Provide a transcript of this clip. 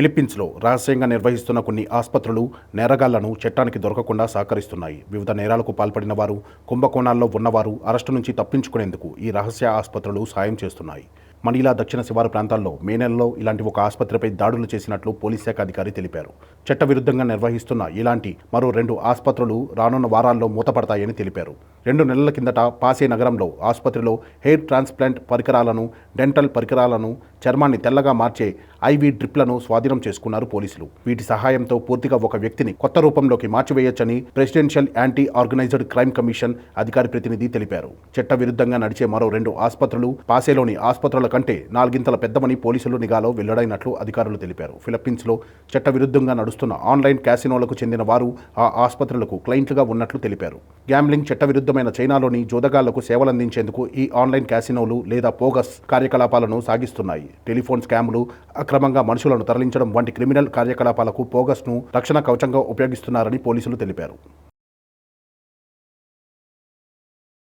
ఫిలిప్పీన్స్లో రహస్యంగా నిర్వహిస్తున్న కొన్ని ఆసుపత్రులు నేరగాళ్ళను చట్టానికి దొరకకుండా సహకరిస్తున్నాయి. వివిధ నేరాలకు పాల్పడిన వారు కుంభకోణాల్లో ఉన్నవారు అరెస్టు నుంచి తప్పించుకునేందుకు ఈ రహస్య ఆసుపత్రులు సాయం చేస్తున్నాయి. మనీలా దక్షిణ శివారు ప్రాంతాల్లో మే నెలలో ఇలాంటి ఒక ఆసుపత్రిపై దాడులు చేసినట్లు పోలీస్ శాఖ అధికారి తెలిపారు. చట్టవిరుద్ధంగా నిర్వహిస్తున్న ఇలాంటి మరో రెండు ఆసుపత్రులు రానున్న వారాల్లో మూతపడతాయని తెలిపారు. రెండు నెలల కిందట పాసే నగరంలో ఆసుపత్రిలో హెయిర్ ట్రాన్స్ప్లాంట్ పరికరాలను డెంటల్ పరికరాలను చర్మాన్ని తెల్లగా మార్చే ఐవీ డ్రిప్లను స్వాధీనం చేసుకున్నారు పోలీసులు. వీటి సహాయంతో పూర్తిగా ఒక వ్యక్తిని కొత్త రూపంలోకి మార్చివేయొచ్చని presidential anti organised crime commission అధికారి ప్రతినిధి తెలిపారు. చట్ట విరుద్ధంగా నడిచే మరో రెండు ఆసుపత్రులు పాసేలోని ఆసుపత్రుల కంటే నాలుగింతల పెద్దమని పోలీసులు నిఘాలో వెల్లడైనట్లు అధికారులు తెలిపారు. ఫిలిప్పీన్స్లో చట్ట విరుద్ధంగా నడుస్తున్న ఆన్లైన్ క్యాసినోలకు చెందిన వారు ఆ ఆసుపత్రులకు క్లయింట్లుగా ఉన్నట్లు తెలిపారు. గ్యాంబ్లింగ్ చట్టవిరుద్ధమైన చైనాలోని జోదగాళ్ళకు సేవలందించేందుకు ఈ ఆన్లైన్ క్యాసినోలు లేదా పోగస్ కార్యకలాపాలను సాగిస్తున్నాయి. టెలిఫోన్ స్కామ్లు అక్రమంగా మనుషులను తరలించడం వంటి క్రిమినల్ కార్యకలాపాలకు పోగస్ను రక్షణ కవచంగా ఉపయోగిస్తున్నారని పోలీసులు తెలిపారు.